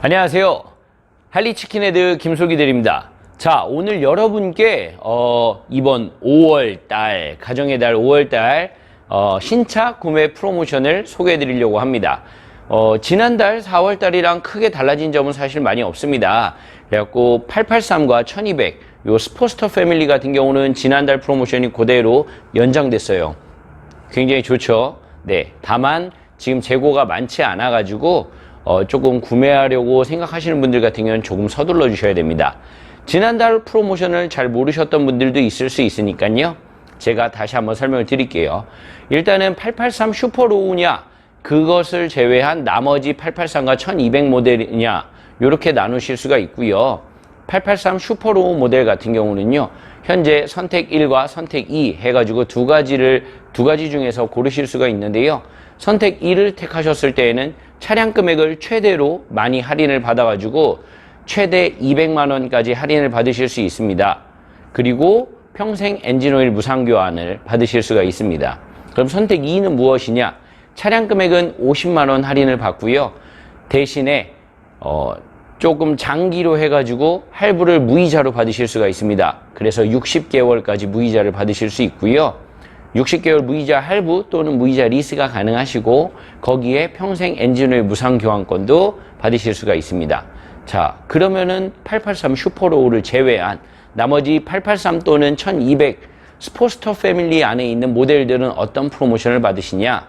안녕하세요. 할리치킨헤드 김솔기들입니다. 자, 오늘 여러분께 어, 이번 5월 달, 가정의 달 5월 달 어, 신차 구매 프로모션을 소개해 드리려고 합니다. 어, 지난달 4월 달이랑 크게 달라진 점은 사실 많이 없습니다. 그래갖고 883과 1200, 요 스포스터 패밀리 같은 경우는 지난달 프로모션이 그대로 연장됐어요. 굉장히 좋죠. 네. 다만 지금 재고가 많지 않아 가지고 어, 조금 구매하려고 생각하시는 분들 같은 경우는 조금 서둘러 주셔야 됩니다. 지난달 프로모션을 잘 모르셨던 분들도 있을 수 있으니까요. 제가 다시 한번 설명을 드릴게요. 일단은 883 슈퍼로우냐 그것을 제외한 나머지 883과 1200 모델이냐 이렇게 나누실 수가 있고요. 883 슈퍼로우 모델 같은 경우는요. 현재 선택 1과 선택 2 해가지고 두 가지를 두 가지 중에서 고르실 수가 있는데요. 선택 2를 택하셨을 때에는 차량 금액을 최대로 많이 할인을 받아가지고 최대 200만 원까지 할인을 받으실 수 있습니다. 그리고 평생 엔진오일 무상 교환을 받으실 수가 있습니다. 그럼 선택 2는 무엇이냐? 차량 금액은 50만 원 할인을 받고요. 대신에 어, 조금 장기로 해가지고 할부를 무이자로 받으실 수가 있습니다. 그래서 60개월까지 무이자를 받으실 수 있고요. 60개월 무이자 할부 또는 무이자 리스가 가능하시고 거기에 평생 엔진오일 무상 교환권도 받으실 수가 있습니다. 자, 그러면은 883 슈퍼로우를 제외한 나머지 883 또는 1200 스포스터 패밀리 안에 있는 모델들은 어떤 프로모션을 받으시냐?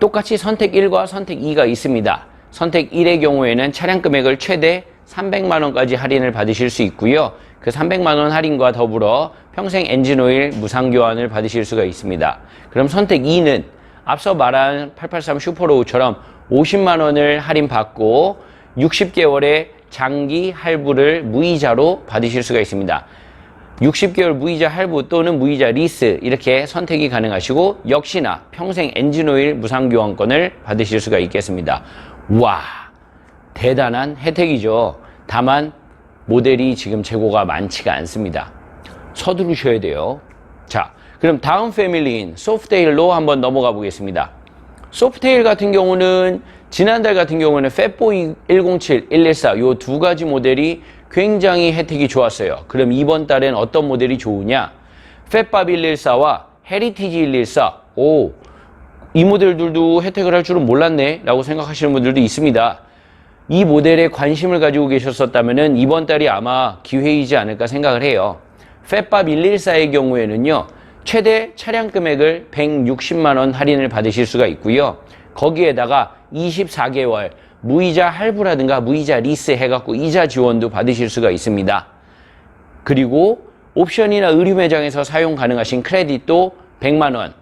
똑같이 선택 1과 선택 2가 있습니다. 선택 1의 경우에는 차량 금액을 최대 300만 원까지 할인을 받으실 수 있고요. 그 300만 원 할인과 더불어 평생 엔진오일 무상 교환을 받으실 수가 있습니다. 그럼 선택 2는 앞서 말한 883 슈퍼로우처럼 50만 원을 할인 받고 60개월의 장기 할부를 무이자로 받으실 수가 있습니다. 60개월 무이자 할부 또는 무이자 리스 이렇게 선택이 가능하시고 역시나 평생 엔진오일 무상 교환권을 받으실 수가 있겠습니다. 와 대단한 혜택이죠. 다만 모델이 지금 재고가 많지가 않습니다. 서두르셔야 돼요. 자, 그럼 다음 패밀리인 소프테일로 한번 넘어가 보겠습니다. 소프테일 같은 경우는 지난달 같은 경우는 팻보이 107, 114 요 두 가지 모델이 굉장히 혜택이 좋았어요. 그럼 이번 달엔 어떤 모델이 좋으냐? 팻밥 114와 헤리티지 114. 오, 이 모델들도 혜택을 할 줄은 몰랐네 라고 생각하시는 분들도 있습니다. 이 모델에 관심을 가지고 계셨었다면 이번 달이 아마 기회이지 않을까 생각을 해요. 팻밥 114의 경우에는요. 최대 차량 금액을 160만 원 할인을 받으실 수가 있고요. 거기에다가 24개월 무이자 할부라든가 무이자 리스 해갖고 이자 지원도 받으실 수가 있습니다. 그리고 옵션이나 의류 매장에서 사용 가능하신 크레딧도 100만 원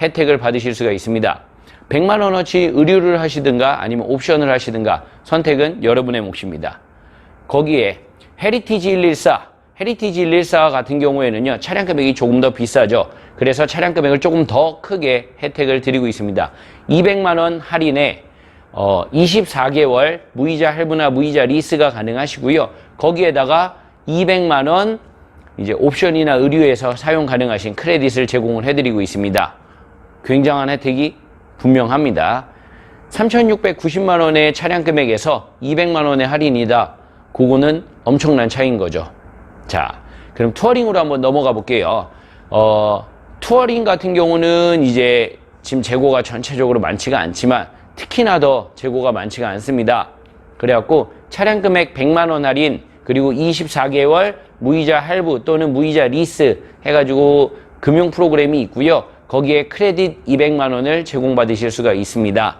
혜택을 받으실 수가 있습니다. 100만 원어치 의류를 하시든가 아니면 옵션을 하시든가 선택은 여러분의 몫입니다. 거기에 헤리티지 114, 헤리티지 114 같은 경우에는요, 차량 금액이 조금 더 비싸죠. 그래서 차량 금액을 조금 더 크게 혜택을 드리고 있습니다. 200만 원 할인에 어, 24개월 무이자 할부나 무이자 리스가 가능하시고요. 거기에다가 200만 원 이제 옵션이나 의류에서 사용 가능하신 크레딧을 제공을 해드리고 있습니다. 굉장한 혜택이 분명합니다. 3,690만 원의 차량 금액에서 200만 원의 할인이다. 그거는 엄청난 차이인 거죠. 자, 그럼 투어링으로 한번 넘어가 볼게요. 어, 투어링 같은 경우는 이제 지금 재고가 전체적으로 많지가 않지만 특히나 더 재고가 많지가 않습니다. 그래갖고 차량 금액 100만 원 할인 그리고 24개월 무이자 할부 또는 무이자 리스 해가지고 금융 프로그램이 있고요. 거기에 크레딧 200만 원을 제공받으실 수가 있습니다.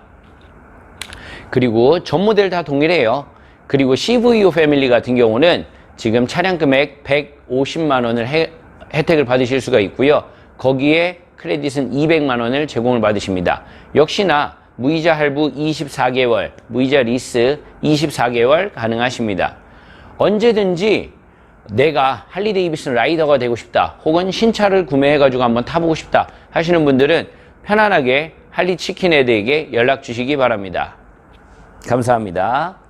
그리고 전 모델 다 동일해요. 그리고 CVO 패밀리 같은 경우는 지금 차량 금액 150만 원을 해, 혜택을 받으실 수가 있고요. 거기에 크레딧은 200만 원을 제공을 받으십니다. 역시나 무이자 할부 24개월, 무이자 리스 24개월 가능하십니다. 언제든지 내가 할리 데이비슨 라이더가 되고 싶다 혹은 신차를 구매해 가지고 한번 타보고 싶다 하시는 분들은 편안하게 할리 치킨헤드에게 연락 주시기 바랍니다. 감사합니다.